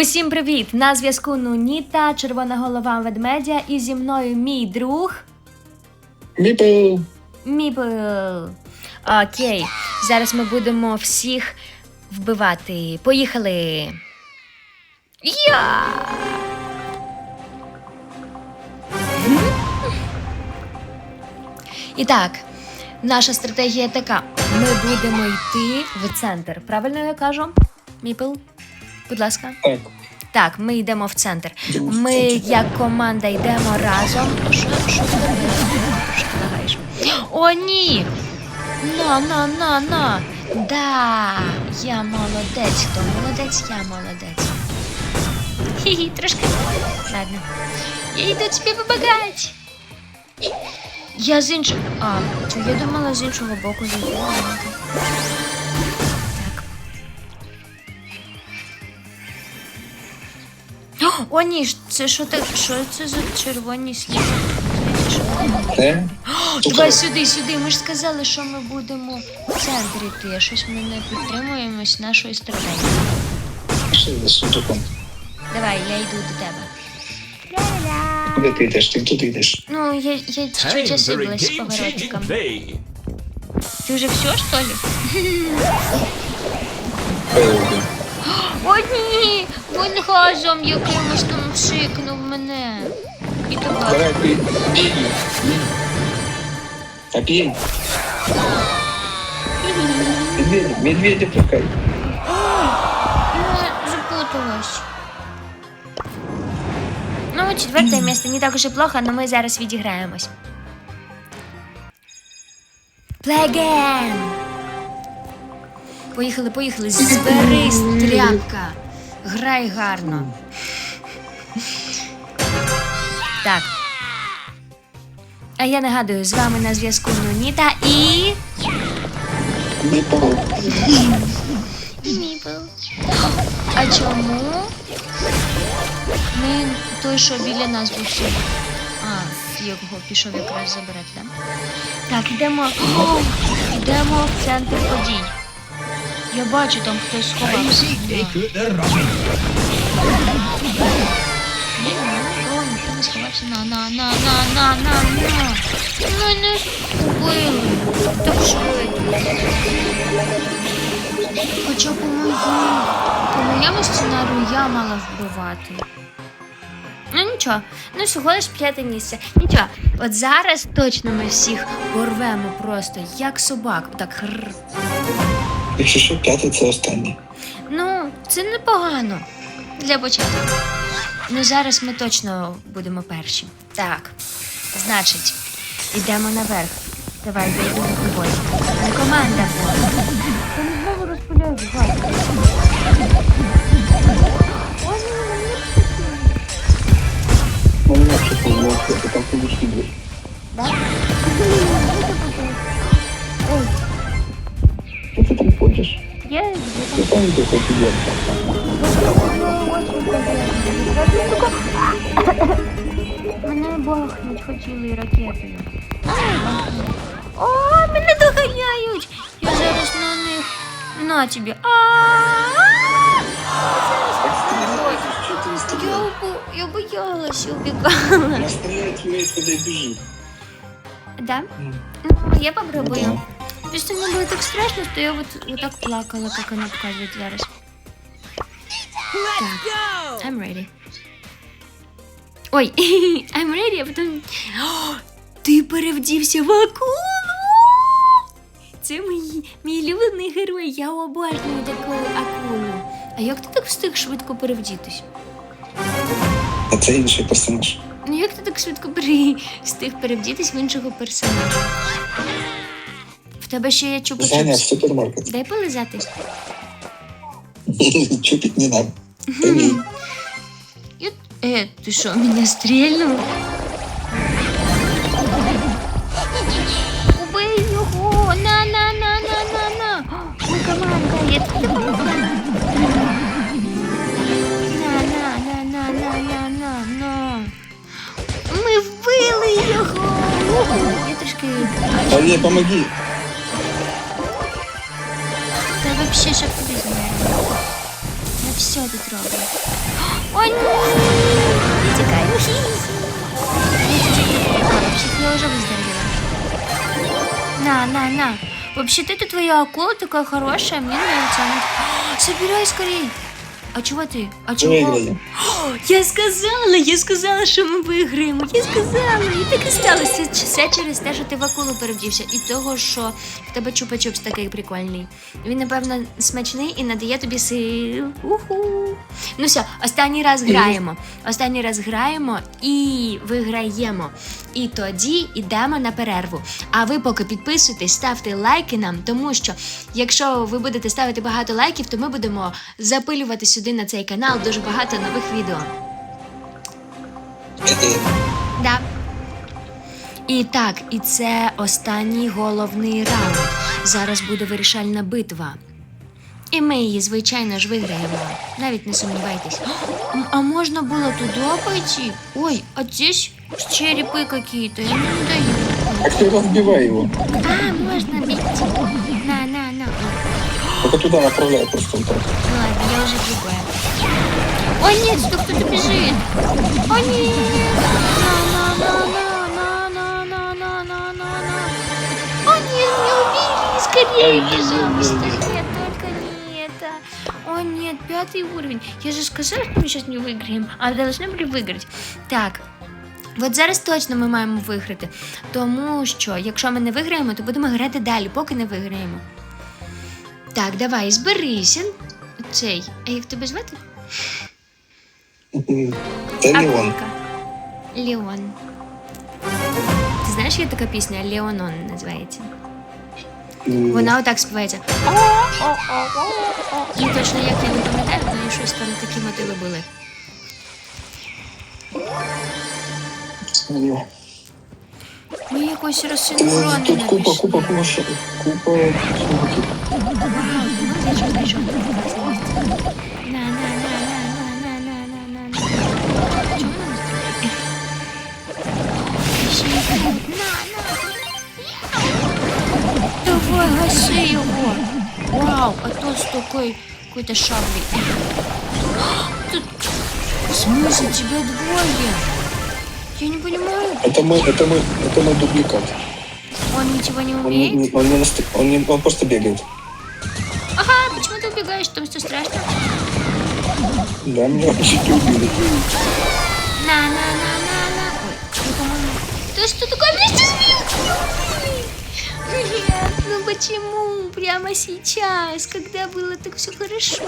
Усім привіт! На зв'язку Нуніта, червона голова ведмедя, і зі мною мій друг Міпл. Міпл. Окей, зараз ми будемо всіх вбивати. Поїхали! Я! І так, наша стратегія така: ми будемо йти в центр. Правильно я кажу? Міпл? Будь ласка. Так. Так, ми йдемо в центр. Ми, як команда, йдемо разом. Що, що ти трошки лагаєш? О, ні! На, на, на, на! Да, я молодець. Хто молодець, я молодець. Хі-хі, трошки. Ладно. Я йду тобі помагати. Я з іншого. А, я думала з іншого боку зайду. О, ні, ж, це що так? Що це за червоні сліди? Це? Давай сюди, сюди. Ми ж сказали, що ми будемо в центрі йти. а Щось ми не підтримуємось нашої стратегії. За сундуком. Давай, я йду до тебе. Куди ти йдеш? Ти туди йдеш. Ну, я, я a ошиблась з поворотиком. Ти вже все, що ли? О, ні! Він газом якимось там пшикнув мене. І. Давай. А. Медведя, медведя пускай. Я запуталась. Ну, четверте місце не так уж і плохо, але ми зараз відіграємось. Play again! Поїхали, поїхали. Зберись, тряпка. Грай гарно. Так. А я нагадую, з вами на зв'язку Нуніта і. Міпл. Міпл. А чому? Ми той, що біля нас був сьогодні. А, його пішов якраз забирати, так? Так, йдемо. Йдемо в центр подій. Я бачу, там хтось сховався. Не сховався. На, на, на, на, на, на, на. Мене. Так швидко. Хоча по моєму, по моєму сценарію я мала вбивати. Ну нічого, ну всього лиш п'яте місце. Нічого, от зараз точно ми всіх порвемо просто, як собак. Так. Якщо що, п'ятий це останній. Ну, це непогано для початку. Ну зараз ми точно будемо перші. Так, значить, йдемо наверх. Давай, я йду за тобою. Не команда була. Вони знову розпиляють газ. Ой, мені Ну, не там. Ой, я. Мене бахнуть хотіли ракетою. О, мене доганяють! Я зараз на них. На тобі. Я Я боялась, убегала. Вона стріляє вміє, коли біжить. Да? Ну, Ну, я попробую. Просто мне было так страшно, что я вот, вот так плакала, как она показывает зараз. Так, I'm ready. Ой, I'm ready, а потом... О, ти перевдівся в акулу! Це мій, мій улюблений герой, я обожнюю таку акулу. А як ти так встиг швидко перевдітись? А це інший персонаж. Ну як ти так швидко встиг перевдітись в іншого персонажа? Тебе ще є Саня в чупа-чупс. супермаркет. Дай полизати. Чупить не надо. Ти мій. Я... Э, ты что, меня стрельнул? Убей його! На, на, на, на, на, на! Ми команда, я тобі допомагаю. На, на, на, на, на, на, на, на. Ми вбили його! Уху, Я трошки... Саня, помоги. вообще шаг победил. Я все это трогаю. Ой, не текай. Вообще-то я уже выздоровела. На, на, на. Вообще-то это твоя акула такая хорошая, мне нравится. «А, собирай скорей! А чего ты? А чего? Я сказала, я сказала, що ми виграємо. Я сказала, і так і сталося. Це все через те, що ти в акулу перевдівся. І того, що в тебе чупа-чупс такий прикольний. Він, напевно, смачний і надає тобі сил. Уху. Ну все, останній раз граємо. Останній раз граємо і виграємо. І тоді йдемо на перерву. А ви поки підписуйтесь, ставте лайки нам, тому що якщо ви будете ставити багато лайків, то ми будемо запилювати сюди на цей канал дуже багато нових відео. Это Да. І так, і це останній головний раунд. Зараз буде вирішальна битва. І ми її, звичайно ж, виграємо. Навіть не сумнівайтесь. М, А можна було туди пойти? Ой, а здесь черепи какие-то. Я не даю. А ты разбивай его. А, можно бить. На, на, на. Только туда направляй просто вот так. Ну ладно, я уже другое. О нет, что кто-то бежит. О нет. О нет, не убери, скорее бежим, пистолет, только не это. О нет, пятый уровень. Я же сказала, что мы сейчас не выиграем, а должны были выиграть. Так, От зараз точно ми маємо виграти, тому що якщо ми не виграємо, то будемо грати далі, поки не виграємо. Так, давай, зберися. Цей, а як тебе звати? Мгм. Да не он. Акулка. Леон. Ти знаєш, є така пісня Леонон називається. Вона отак співається. І точно як я не пам'ятаю, в щось там такі мотиви були. ну, Ми якось Тут розсинхронено купа, купа, купа, купа. ну я щось знайшов. Такой какой-то шаблей. Тут... В смысле, тебя двое? Я не понимаю. Это мой, это мой, это мой дубликат. Он ничего не Он, умеет? он, не наст- он, не- он просто бегает. Ага, почему ты убегаешь? Там все страшно. Да, меня чуть не убили. На, на, на, на, на. Ой, по-моему... Ты что такое вместе сбил? Нет, ну почему? Прямо сейчас, когда было так все хорошо.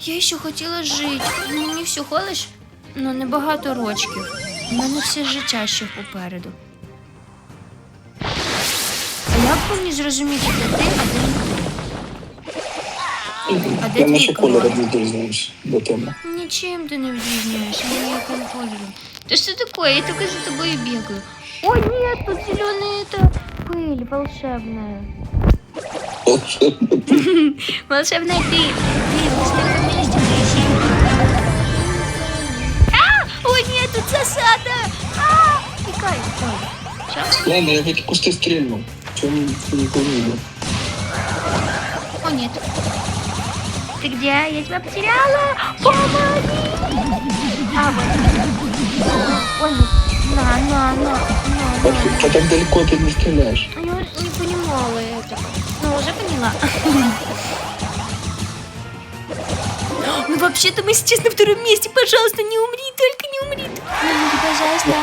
Я ще хотіла жити. Мені всього лиш, ну, небагато рочків. У мене все життя ще попереду. А як мені зрозуміти, де ти, а де не ти? А де Я твій наши команд? колеры не дізнаюсь до теми. Ничем ты не відрізняєшся, ніяким кольором. Да что такое? Я только за тобой и бегаю. О, нет, тут зеленая это пыль волшебная. Волшебная пыль. А! О, нет, тут засада! А! Тикай. Ой, всё? Ладно, я в эти кусты стрельну. Чем никого не видел. О, нет. Ты где? Я тебя потеряла! Помоги! А, вот. Ой, на, на, на, на, А на. ты, а так далеко ты не стреляешь. Я не понимала этого. Ну, уже поняла. Ну, вообще-то мы сейчас на втором месте. Пожалуйста, не умри, только не умри. Ну, пожалуйста.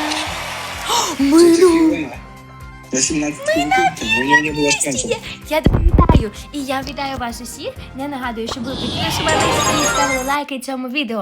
Милу. На 17 минут у меня не было шансов. Я, я тебе вітаю. І я вітаю вас усіх. Не нагадую, щоб ви підписувались і ставили лайки цьому відео.